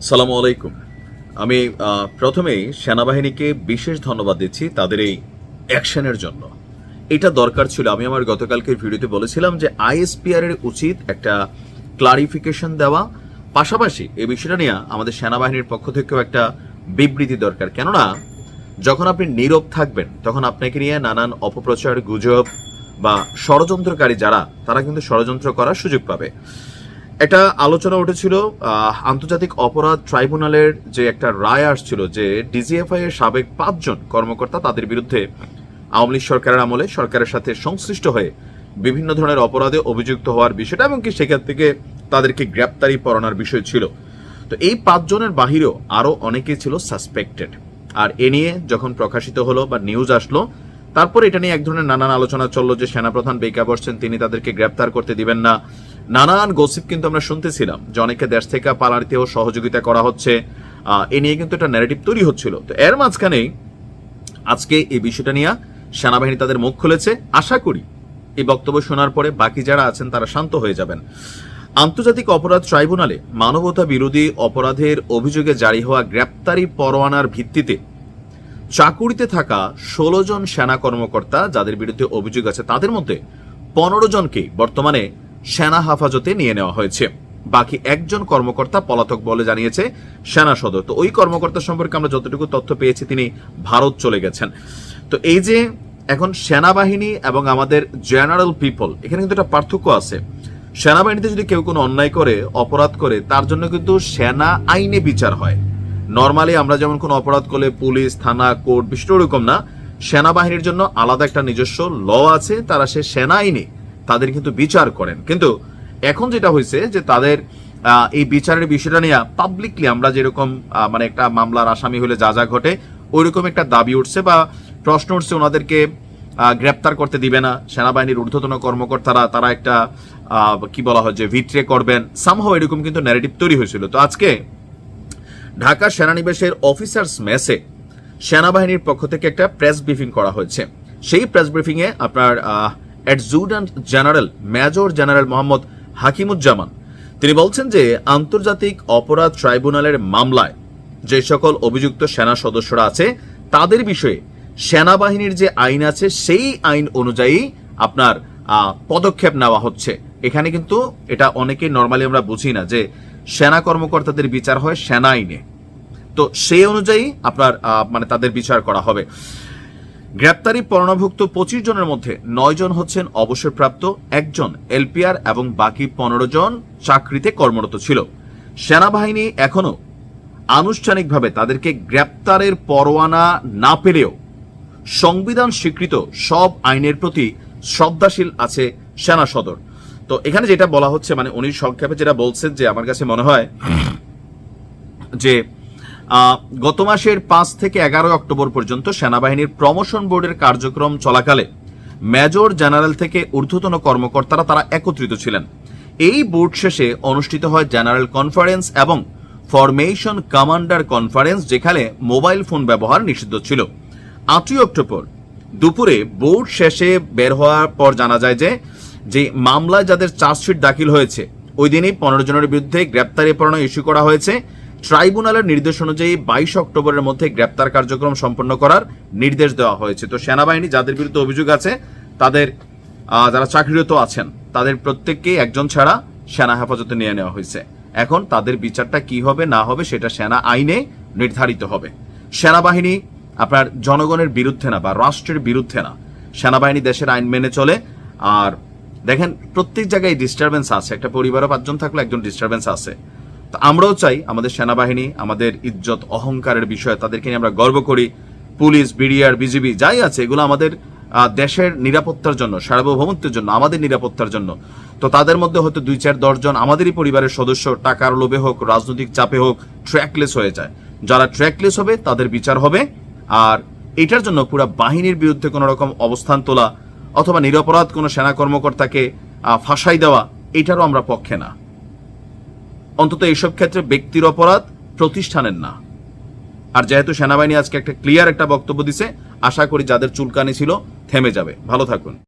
সালামু আলাইকুম। আমি প্রথমেই সেনাবাহিনীকে বিশেষ ধন্যবাদ দিচ্ছি তাদের এই অ্যাকশনের জন্য। এটা দরকার ছিল, আমি আমার গতকালকের ভিডিওতে বলেছিলাম যে আইএসপিআর এর উচিত একটা ক্লারিফিকেশন দেওয়া। পাশাপাশি এই বিষয়টা নিয়ে আমাদের সেনাবাহিনীর পক্ষ থেকেও একটা বিবৃতি দরকার। কেননা, যখন আপনি নীরব থাকবেন, তখন আপনাকে নিয়ে নানান অপপ্রচার, গুজব বা ষড়যন্ত্রকারী যারা, তারা কিন্তু ষড়যন্ত্র করার সুযোগ পাবে। একটা আলোচনা উঠেছিল আন্তর্জাতিক অপরাধ ট্রাইব্যুনালের যে একটা রায় আসছিল যে ডিজিএফআই এর সাবেক পাঁচজন কর্মকর্তা তাদের বিরুদ্ধে আওয়ামী লীগ সরকারের আমলে সরকারের সাথে সংশ্লিষ্ট হয়ে বিভিন্ন ধরনের অপরাধে অভিযুক্ত হওয়ার বিষয়টা এবং কি সেখান থেকে তাদেরকে গ্রেপ্তারি পরোয়ানার বিষয় ছিল। তো এই পাঁচজনের বাহিরেও আরও অনেকে ছিল সাসপেক্টেড আর এ নিয়ে যখন প্রকাশিত হলো বা নিউজ আসলো, তারপর এটা নিয়ে এক ধরনের নানান আলোচনা চলল যে সেনাপ্রধান বেকা বসছেন, তিনি তাদেরকে গ্রেপ্তার করতে দিবেন না। নানান গসিপ কিন্তু আমরা শুনতেছিলাম যে অনেকে দেশ থেকে পালাতেও সহযোগিতা করা হচ্ছে। এ নিয়ে কিন্তু একটা ন্যারেটিভ তৈরি হচ্ছিল। তো এর মাঝখানেই আজকে এই বিষয়টা নিয়ে সেনাবাহিনী তাদের মুখ খুলেছে। আশা করি এই বক্তব্য শোনার পরে বাকি যারা আছেন তারা শান্ত হয়ে যাবেন। আন্তর্জাতিক অপরাধ ট্রাইব্যুনালে মানবতা বিরোধী অপরাধের অভিযোগে জারি হওয়া গ্রেপ্তারি পরোয়ানার ভিত্তিতে চাকুরিতে থাকা ষোলো জন সেনা কর্মকর্তা যাদের বিরুদ্ধে অভিযোগ আছে তাদের মধ্যে পনেরো জনকে বর্তমানে সেনা হেফাজতে নিয়ে নেওয়া হয়েছে। বাকি একজন কর্মকর্তা পলাতক বলে জানিয়েছে সেনা সদর। তো ওই কর্মকর্তা সম্পর্কে আমরা যতটুকু তথ্য পেয়েছি, তিনি ভারত চলে গেছেন। তো এই যে এখন সেনাবাহিনী এবং আমাদের জেনারেল পিপল, এখানে কিন্তু একটা পার্থক্য আছে। সেনাবাহিনীতে যদি কেউ কোনো অন্যায় করে, অপরাধ করে, তার জন্য কিন্তু সেনা আইনে বিচার হয়। নর্মালি আমরা যেমন কোনো অপরাধ করলে পুলিশ, থানা, কোর্ট বিষয়টা ওরকম না। সেনাবাহিনীর জন্য আলাদা একটা নিজস্ব ল আছে, তারা সে সেনা আইনে তাদের কিন্তু বিচার করেন। কিন্তু এখন যেটা হয়েছে যে তাদের এই বিচারের বিষয়টা নিয়ে পাবলিকলি আমরা যেরকম মানে একটা মামলার আসামি হলে যা যা ঘটে, ওইরকম একটা দাবি উঠছে বা প্রশ্ন উঠছে ওনাদেরকে গ্রেপ্তার করতে দিবে না। সেনাবাহিনীর ঊর্ধ্বতন কর্মকর্তারা, তারা একটা কি বলা হয় যে ভিট্রে করবেন। সামহাও এরকম কিন্তু ন্যারেটিভ তৈরি হয়েছিল। তো আজকে ঢাকা সেনানিবেশের অফিসার্স মেসে সেনাবাহিনীর পক্ষ থেকে একটা প্রেস ব্রিফিং করা হয়েছে। সেই প্রেস ব্রিফিংয়ে আপনার adjutant general, major general Mohammad Hakimuzzaman. তিনি বলছেন যে, আন্তর্জাতিক অপরাধ ট্রাইব্যুনালের মামলায় যে সকল অভিযুক্ত সেনা সদস্যরা আছে, তাদের বিষয়ে সেনাবাহিনীর যে আইন আছে, সেই আইন অনুযায়ী আপনার পদক্ষেপ নেওয়া হচ্ছে। এখানে কিন্তু এটা অনেকেই নর্মালি আমরা বুঝি না যে, সেনা কর্মকর্তাদের বিচার হয় সেনা আইনে। তো সেই অনুযায়ী আপনার মানে তাদের বিচার করা হবে। গ্রেপ্তারি পরণভুক্ত পঁচিশ জনের মধ্যে নয় জন হচ্ছেন অবসরপ্রাপ্ত, একজন এলপিআর এবং বাকি পনেরো জন চাকরিতে কর্মরত ছিল। সেনাবাহিনী এখনও আনুষ্ঠানিকভাবে তাদেরকে গ্রেপ্তারের পরোয়ানা না পেলেও সংবিধান স্বীকৃত সব আইনের প্রতি শ্রদ্ধাশীল আছে সেনা সদর। তো এখানে যেটা বলা হচ্ছে মানে উনি সংক্ষেপে যেটা বলছেন যে আমার কাছে মনে হয় যে গত মাসের পাঁচ থেকে এগারো অক্টোবর পর্যন্ত সেনাবাহিনীর প্রমোশন বোর্ডের কার্যক্রম চলাকালে মেজর জেনারেল থেকে ঊর্ধ্বতন কর্মকর্তারা তারা একত্রিত ছিলেন। এই বোর্ড শেষে অনুষ্ঠিত হয় জেনারেল কনফারেন্স এবং ফরমেশন কমান্ডার কনফারেন্স, যেখানে মোবাইল ফোন ব্যবহার নিষিদ্ধ ছিল। আটই অক্টোবর দুপুরে বোর্ড শেষে বের হওয়ার পর জানা যায় যে যে মামলায় যাদের চার্জশিট দাখিল হয়েছে, ওই দিনই পনেরো জনের বিরুদ্ধে গ্রেপ্তারি পরোয়ানা ইস্যু করা হয়েছে। ট্রাইব্যুনালের নির্দেশ অনুযায়ী বাইশ অক্টোবরের মধ্যে গ্রেপ্তার কার্যক্রম সম্পন্ন করার নির্দেশ দেওয়া হয়েছে। তো সেনাবাহিনী যাদের বিরুদ্ধে অভিযোগ আছে, তাদের যারা চাকরিরত আছেন, তাদের প্রত্যেককেই একজন ছাড়া সেনা হেফাজতে নিয়ে নেওয়া হয়েছে। এখন তাদের বিচারটা কি হবে, না হবে, সেটা সেনা আইনে নির্ধারিত হবে। সেনাবাহিনী আপনার জনগণের বিরুদ্ধে না, বা রাষ্ট্রের বিরুদ্ধে না, সেনাবাহিনী দেশের আইন মেনে চলে। আর দেখেন, প্রত্যেক জায়গায় ডিস্টারবেন্স আছে। একটা পরিবারও পাঁচজন থাকলে একজন ডিস্টারবেন্স আছে। আমরাও চাই আমাদের সেনাবাহিনী, আমাদের ইজ্জত, অহংকারের বিষয়ে তাদেরকে নিয়ে আমরা গর্ব করি। পুলিশ, বিডিআর, বিজিবি যাই আছে, এগুলো আমাদের দেশের নিরাপত্তার জন্য, সার্বভৌমত্বের জন্য, আমাদের নিরাপত্তার জন্য। তো তাদের মধ্যে হয়তো দুই চার দশজন আমাদেরই পরিবারের সদস্য, টাকার লোভে হোক, রাজনৈতিক চাপে হোক ট্র্যাকলেস হয়ে যায়। যারা ট্র্যাকলেস হবে, তাদের বিচার হবে। আর এটার জন্য পুরো বাহিনীর বিরুদ্ধে কোনো রকম অবস্থান তোলা, অথবা নিরপরাধ কোনো সেনা কর্মকর্তাকে ফাঁসাই দেওয়া, এটারও আমরা পক্ষে না। অন্তত এইসব ক্ষেত্রে ব্যক্তির অপরাধ প্রতিষ্ঠানের না। আর যেহেতু সেনাবাহিনী আজকে একটা ক্লিয়ার একটা বক্তব্য দিছে, আশা করি যাদের চুলকানি ছিল থেমে যাবে। ভালো থাকুন।